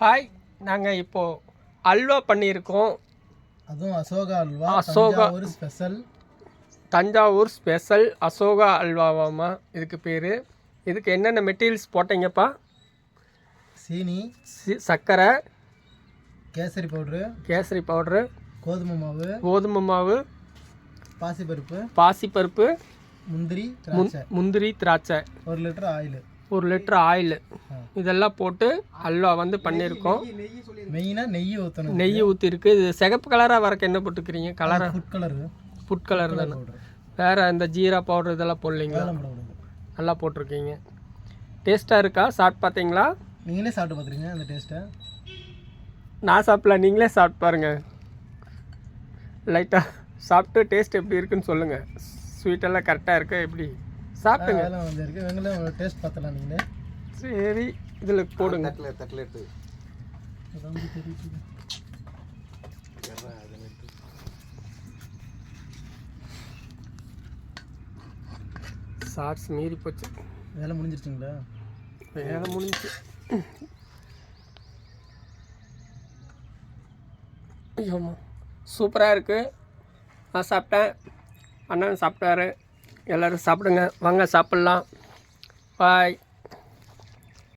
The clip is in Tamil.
ஹாய் நாங்கள் இப்போது அல்வா பண்ணியிருக்கோம். அதுவும் அசோகா அல்வா. அசோகா. ஒரு ஸ்பெஷல். தஞ்சாவூர் ஸ்பெஷல் அசோகா அல்வாவாமா இதுக்கு பேர். இதுக்கு என்னென்ன மெட்டீரியல்ஸ் போட்டீங்கப்பா? சீனி. சி- சர்க்கரை கேசரி பவுட்ரு. கேசரி பவுட்ரு. கோதுமை மாவு. கோதுமை மாவு. பாசிப்பருப்பு. பாசிப்பருப்பு. முந்திரி முந்திரி திராட்சை. ஒரு லிட்டர் ஆயில். ஒரு லிட்டர் ஆயில். இதெல்லாம் போட்டு அல்வா வந்து பண்ணியிருக்கோம். மெயினாக நெய் ஊற்றணும் நெய் ஊற்றிருக்கு இது சிகப்பு கலராக வரக்கு என்ன போட்டுக்கிறீங்க? கலராக ஃபுட் கலரு ஃபுட் கலர் தானே. வேறு இந்த ஜீரா பவுடர் இதெல்லாம் போடலீங்களா? நல்லா போட்டிருக்கீங்க. டேஸ்ட்டாக இருக்கா? சாப்பிட்டு பார்த்தீங்களா? நீங்களே சாப்பிட்டு பார்த்துருங்க அந்த டேஸ்ட்டை நான் சாப்பிடல நீங்களே சாப்பிட்டு பாருங்கள் லைட்டாக சாப்பிட்டு டேஸ்ட் எப்படி இருக்குன்னு சொல்லுங்கள் ஸ்வீட்டெல்லாம் கரெக்டாக இருக்கா எப்படி? சாப்பிட்டுங்க அதெல்லாம் வந்து இருக்குது வெங்கலம் டேஸ்ட் பார்த்தலாம் நீங்களே. சரி இதில் போடுங்க. அதான் தெரியுது. ஷார்ட்ஸ் மீறி போச்சு. வேலை முடிஞ்சிருச்சுங்களா? வேலை முடிஞ்சு. ஐயோம்மா சூப்பராக இருக்குது நான் சாப்பிட்டேன். அண்ணன் சாப்பிட்டாரு. எல்லோரும் சாப்பிடுங்க. வாங்க சாப்பிட்லாம். பாய்